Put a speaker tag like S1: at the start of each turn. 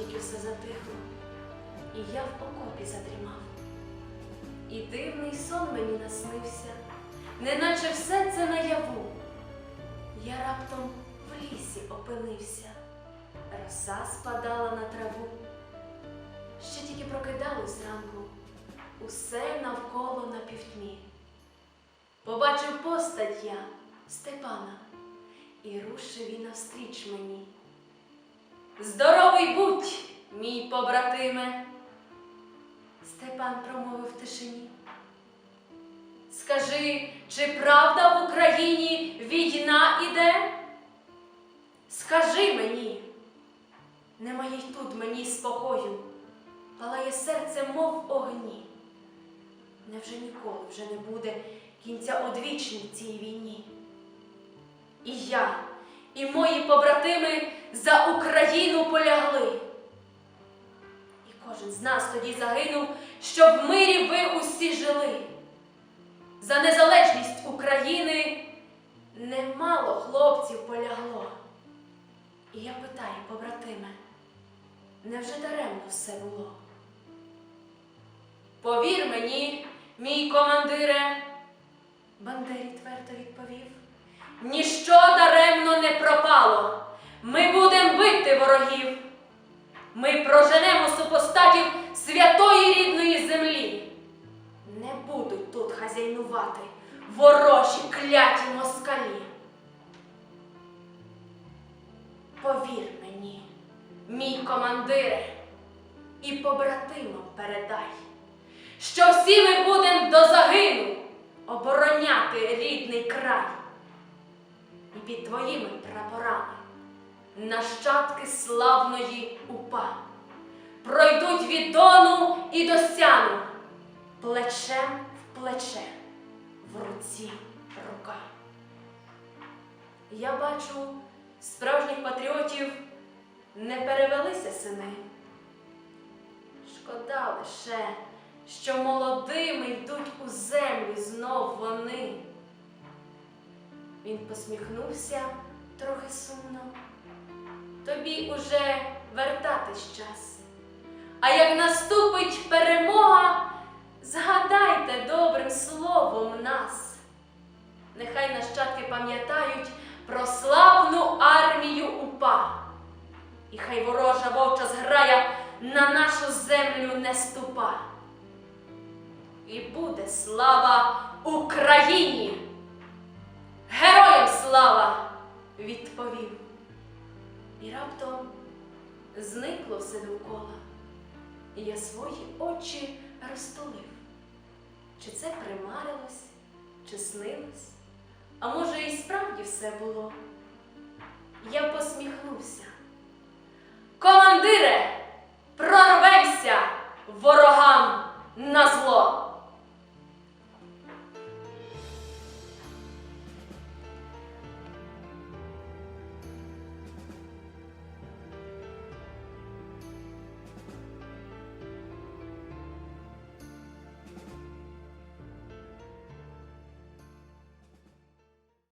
S1: тільки все затихло, і я в окопі задрімав. І дивний сон мені наснився, неначе все це наяву. Я раптом в лісі опинився, роса спадала на траву. Ще тільки прокидалось зранку, усе навколо на півтьмі. Побачив постать я Степана, і рушив він навстріч мені. Здоровий будь, мій побратиме, Степан промовив тишині. Скажи, чи правда в Україні війна іде? Скажи мені, немає й тут мені спокою, палає серце, мов огні. Невже ніколи вже не буде кінця одвічній цій війні? І я, і мої побратими за Україну полягли. І кожен з нас тоді загинув, щоб в мирі ви усі жили. За незалежність України немало хлопців полягло. І я питаю, побратиме, невже даремно все було? Повір мені, мій командире, Бандері твердо відповів, ніщо даремно. Ми будемо бити ворогів. Ми проженемо супостатів святої рідної землі. Не будуть тут хазяйнувати ворожі кляті москалі. Повір мені, мій командире, і побратимам передай, що всі ми будемо до загину обороняти рідний край. І під твоїми прапорами нащадки славної упа пройдуть від Дону і до Сяну, плечем в плече, в руці рука. Я бачу, справжніх патріотів не перевелися сини. Шкода лише, що молодими йдуть у землю знов вони. Він посміхнувся трохи сумно. Тобі уже вертатись час. А як наступить перемога, згадайте добрим словом нас. Нехай нащадки пам'ятають про славну армію УПА. І хай ворожа вовча зграя на нашу землю не ступа. І буде слава Україні! Героям слава! відповів. І раптом зникло все довкола, і я свої очі розтулив. Чи це примарилось, чи снилось, а може, і справді все було. Я посміхнувся. Командире!